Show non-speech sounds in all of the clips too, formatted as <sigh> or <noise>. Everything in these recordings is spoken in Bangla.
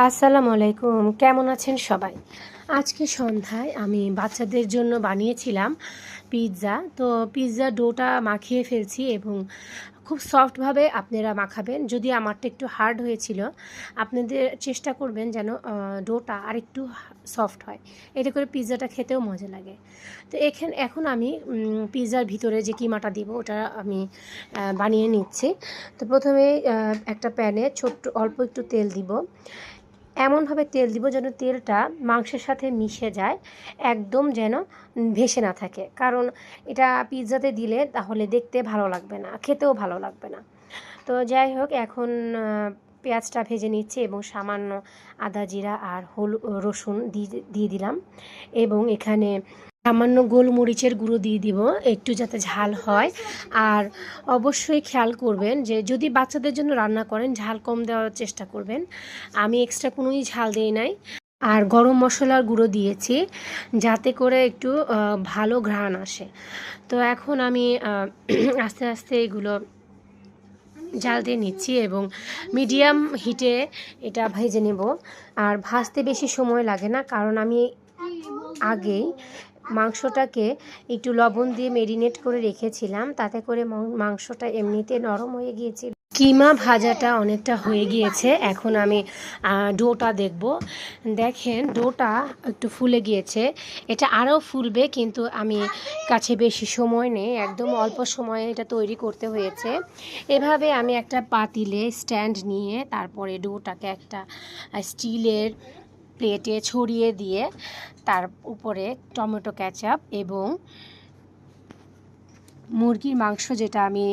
আসসালামু আলাইকুম, কেমন আছেন সবাই? আজকে সন্ধ্যায় আমি বাচ্চাদের জন্য বানিয়েছিলাম পিৎজা। তো পিৎজা ডোটা মাখিয়ে ফেলছি এবং খুব সফটভাবে আপনারা মাখাবেন। যদি আমারটা একটু হার্ড হয়েছিল, আপনাদের চেষ্টা করবেন যেন ডোটা আর একটু সফট হয়। এতে করে পিৎজাটা খেতেও মজা লাগে। তো এখানে, এখন আমি পিৎজার ভিতরে যে কিমাটা দিব, ওটা আমি বানিয়ে নিচ্ছি। তো প্রথমে একটা প্যানে ছোট্ট, অল্প একটু তেল দিব। এমনভাবে তেল দিব যেন তেলটা মাংসের সাথে মিশে যায়, একদম যেন ভেসে না থাকে। কারণ এটা পিৎজাতে দিলে তাহলে দেখতে ভালো লাগবে না, খেতেও ভালো লাগবে না। তো যাই হোক, এখন পেঁয়াজটা ভেজে নিচ্ছে এবং সামান্য আদা জিরা আর হলু, রসুন দিয়ে দিয়ে দিলাম। এবং এখানে সামান্য গোলমরিচের গুঁড়ো দিয়ে দিব, একটু যাতে ঝাল হয়। আর অবশ্যই খেয়াল করবেন যে যদি বাচ্চাদের জন্য রান্না করেন, ঝাল কম দেওয়ার চেষ্টা করবেন। আমি এক্সট্রা কোনোই ঝাল দিই নাই। আর গরম মশলার গুঁড়ো দিয়েছি, যাতে করে একটু ভালো ঘ্রাণ আসে। তো এখন আমি <clears throat> আস্তে আস্তে এগুলো জাল দিয়ে নিচ্ছি এবং মিডিয়াম হিটে এটা ভেজে নেব। আর ভাজতে বেশি সময় লাগে না, কারণ আমি আগেই মাংসটাকে একটু লবণ দিয়ে মেরিনেট করে রেখেছিলাম, তাতে করে মাংসটা এমনিতে নরম হয়ে গিয়েছিল। কিমা ভাজাটা অনেকটা হয়ে গিয়েছে, এখন আমি ডোটা দেখব। দেখেন, ডোটা একটু ফুলে গিয়েছে। এটা আরও ফুলবে, কিন্তু আমি কাছে বেশি সময় নেই, একদম অল্প সময়ে এটা তৈরি করতে হয়েছে। এভাবে আমি একটা পাতিলে স্ট্যান্ড নিয়ে তারপরে ডোটাকে একটা স্টিলের প্লেটে ছড়িয়ে দিয়ে তার উপরে টমেটো ক্যাচাপ এবং মুরগির মাংস যেটা আমি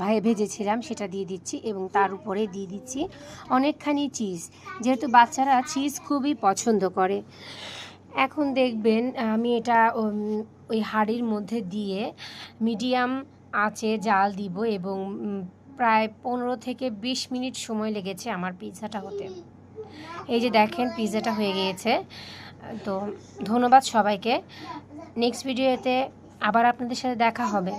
ভাই ভেজেছিলাম সেটা দিয়ে দিচ্ছি এবং তার উপরে দিয়ে দিচ্ছি অনেকখানি চিজ যেহেতু বাচ্চারা চিজ খুবই পছন্দ করে। এখন দেখবেন আমি এটা ওই হাঁড়ির মধ্যে দিয়ে মিডিয়াম আঁচে জাল দিব এবং প্রায় পনেরো থেকে বিশ মিনিট সময় লেগেছে আমার পিৎজাটা হতে। এই যে দেখেন পিজাটা হয়ে গিয়েছে। তো ধন্যবাদ সবাইকে। নেক্সট ভিডিওতে আবার আপনাদের সাথে দেখা হবে।